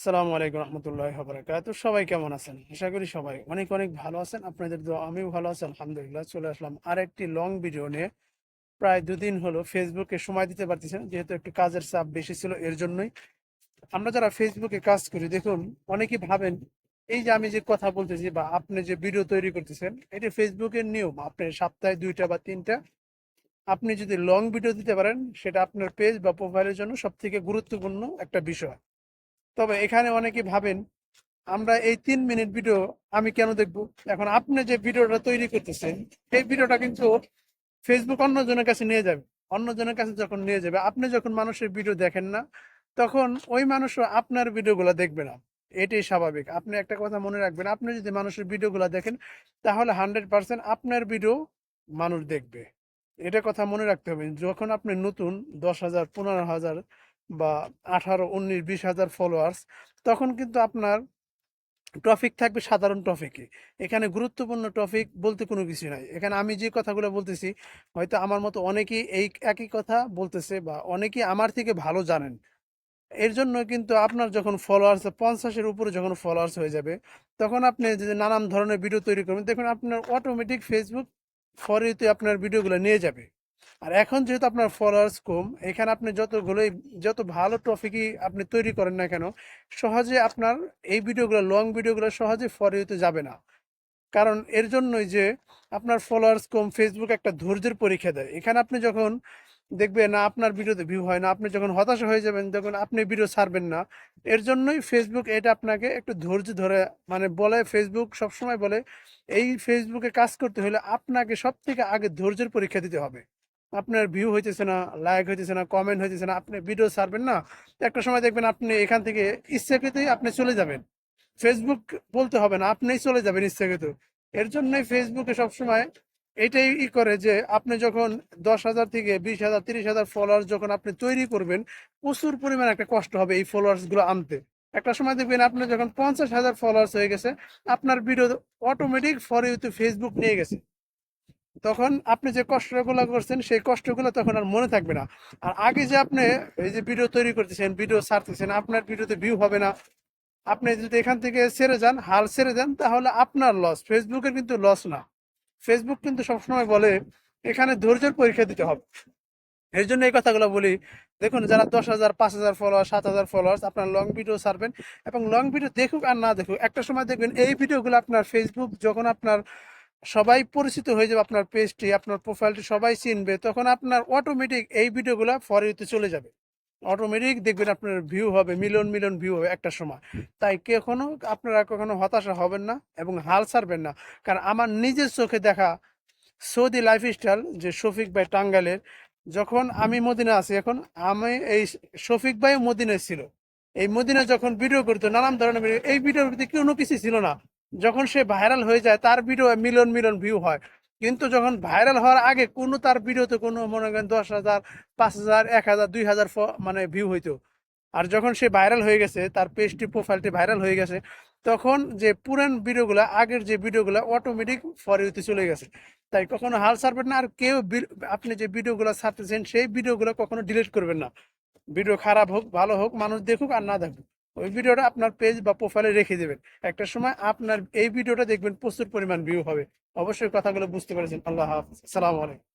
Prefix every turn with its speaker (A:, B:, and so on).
A: আসসালামু আলাইকুম রহমতুল্লাহ বারাকাত সবাই কেমন আছেন? আশা করি সবাই অনেক অনেক ভালো আছেন। আপনাদের দোয়া আমিও ভালো আছি, আলহামদুলিল্লাহ। চলে আসলাম আর একটি লং ভিডিও নিয়ে। প্রায় দুদিন হলো ফেসবুকে সময় দিতে পারতেছেন যেহেতু একটু কাজের চাপ বেশি ছিল এর জন্যই। আমরা যারা ফেসবুকে কাজ করি, দেখুন, অনেকেই ভাবেন, এই যে আমি যে কথা বলতেছি বা আপনি যে ভিডিও তৈরি করতেছেন, এটা ফেসবুকের নিয়ম। আপনি সপ্তাহে দুইটা বা তিনটা, আপনি যদি লং ভিডিও দিতে পারেন, সেটা আপনার পেজ বা প্রোফাইলের জন্য সব থেকে গুরুত্বপূর্ণ একটা বিষয়। তবে এখানে অনেকে ভাবেন, আমরা এই তিন মিনিট ভিডিও আমি কেন দেখব? এখন আপনি যে ভিডিওটা তৈরি করতেছেন এই ভিডিওটা কিন্তু ফেসবুক অন্যজনের কাছে নিয়ে যাবে। অন্যজনের কাছে যখন নিয়ে যাবে, আপনি যখন মানুষের ভিডিও দেখেন না, তখন ওই মানুষও আপনার ভিডিওগুলো দেখবে না। এটাই স্বাভাবিক। আপনি একটা কথা মনে রাখবেন, আপনি যদি মানুষের ভিডিওগুলো দেখেন, তাহলে হান্ড্রেড পার্সেন্ট আপনার ভিডিও মানুষ দেখবে। এটা কথা মনে রাখতে হবে। যখন আপনি নতুন, দশ হাজার, পনেরো হাজার বা আঠারো, উনিশ, বিশ হাজার ফলোয়ার্স তখন কিন্তু আপনার টপিক থাকবে সাধারণ টপিকে এখানে গুরুত্বপূর্ণ টপিক বলতে কোনো কিছু নাই। এখানে আমি যে কথাগুলো বলতেছি, হয়তো আমার মতো অনেকেই এই একই কথা বলতেছে বা অনেকেই আমার থেকে ভালো জানেন। এর জন্য কিন্তু আপনার যখন ফলোয়ার্স পঞ্চাশের উপরে যখন ফলোয়ার্স হয়ে যাবে, তখন আপনি যদি নানান ধরনের ভিডিও তৈরি করবেন, দেখুন আপনার অটোমেটিক ফেসবুক ফরিতে আপনার ভিডিওগুলো নিয়ে যাবে। আর এখন যেহেতু আপনার ফলোয়ার্স কম, এখানে আপনি যতগুলোই, যত ভালো টপিকই আপনি তৈরি করেন না কেন, সহজে আপনার এই ভিডিওগুলো লং ভিডিওগুলো সহজে ফরিতে যাবে না। কারণ এর জন্যই যে আপনার ফলোয়ার্স কম ফেসবুক একটা ধৈর্যের পরীক্ষা দেয়। এখানে আপনি যখন দেখবেন না আপনার ভিডিওতে ভিউ হয় না, আপনি যখন হতাশা হয়ে যাবেন যখন আপনি ভিডিও ছাড়বেন না। এর জন্যই ফেসবুক এটা আপনাকে একটু ধৈর্য ধরে মানে বলে ফেসবুক সবসময় বলে, এই ফেসবুকে কাজ করতে হলে আপনাকে সব থেকে আগে ধৈর্যের পরীক্ষা দিতে হবে। আপনার ভিউ হইতেছে না লাইক হইতেছে না কমেন্ট হইতেছে না, আপনি ভিডিও ছাড়বেন না। একটা সময় দেখবেন আপনি এখান থেকে ইচ্ছাকৃতই আপনি চলে যাবেন। ফেসবুক বলতে হবে না, আপনিই চলে যাবেন ইচ্ছাকৃত। এর জন্যই ফেসবুকে সবসময় এটাই ই করে যে আপনি যখন দশ হাজার থেকে বিশ হাজার, তিরিশ হাজার ফলোয়ার্স যখন আপনি তৈরি করবেন, প্রচুর পরিমাণ একটা কষ্ট হবে এই ফলোয়ার্সগুলো আনতে। একটা সময় দেখবেন আপনি যখন পঞ্চাশ হাজার ফলোয়ার্স হয়ে গেছে, আপনার ভিডিও অটোমেটিক ফর ইউতে ফেসবুক নিয়ে গেছে। তখন আপনি যে কষ্টগুলো করছেন, সেই কষ্টগুলো তখন আর মনে থাকবে না। আর আগে যে আপনি এই যে ভিডিও তৈরি করতেছেন ভিডিও ছাড়তেছেন, আপনার ভিডিওতে ভিউ হবে না। আপনি যদি এখান থেকে ছেড়ে যান, হাল ছেড়ে যান তাহলে আপনার লস ফেসবুকের কিন্তু লস না। ফেসবুক কিন্তু সবসময় বলে, এখানে ধৈর্যের পরীক্ষা দিতে হবে। এর জন্য এই কথাগুলো বলি। দেখুন, যারা দশ হাজার, পাঁচ হাজার ফলোয়ার সাত হাজার ফলোয়ার্স আপনার লং ভিডিও ছাড়বেন এবং লং ভিডিও দেখুক আর না দেখুক, একটা সময় দেখবেন এই ভিডিওগুলো আপনার ফেসবুক যখন আপনার সবাই পরিচিত হয়ে যাবে আপনার পেজটি আপনার প্রোফাইলটি সবাই চিনবে, তখন আপনার অটোমেটিক এই ভিডিওগুলো ফরিতে চলে যাবে। অটোমেটিক দেখবেন আপনার ভিউ হবে, মিলিয়ন মিলিয়ন ভিউ হবে একটা সময়। তাই কখনো আপনারা কখনো হতাশা হবেন না এবং হাল ছাড়বেন না। কারণ আমার নিজের চোখে দেখা সৌদি লাইফস্টাইল যে শফিক ভাই টাঙ্গালের যখন আমি মদিনা আছি, এখন আমি এই শফিক ভাই মদিনায় ছিল। এই মদিনা যখন ভিডিও করতো, নানান ধরনের এই ভিডিওর ভিতরে কোনো কিছু ছিল না। যখন সে ভাইরাল হয়ে যায়, তার ভিডিও মিলন মিলন ভিউ হয়। কিন্তু যখন ভাইরাল হওয়ার আগে কোনো তার ভিডিওতে কোনো মনে করেন দশ হাজার, পাঁচ হাজার, এক হাজার, দুই হাজার মানে ভিউ হইতো। আর যখন সে ভাইরাল হয়ে গেছে, তার পেজটি প্রোফাইলটি ভাইরাল হয়ে গেছে, তখন যে পুরান ভিডিওগুলো আগের যে ভিডিওগুলো অটোমেটিক ফরিতে চলে গেছে। তাই কখনো হাল ছাড়বেন না, আর কেউ আপনি যে ভিডিওগুলো ছাড়তেছেন, সেই ভিডিওগুলো কখনো ডিলিট করবেন না। ভিডিও খারাপ হোক, ভালো হোক, মানুষ দেখুক আর না দেখুক। ওই ভিডিওটা আপনার পেজ বা প্রোফাইলে রেখে দেবেন। একটা সময় আপনার এই ভিডিওটা দেখবেন প্রচুর পরিমাণ ভিউ হবে। অবশ্যই কথাগুলো বুঝতে পেরেছেন। আল্লাহ হাফিজ। আলাইকুম।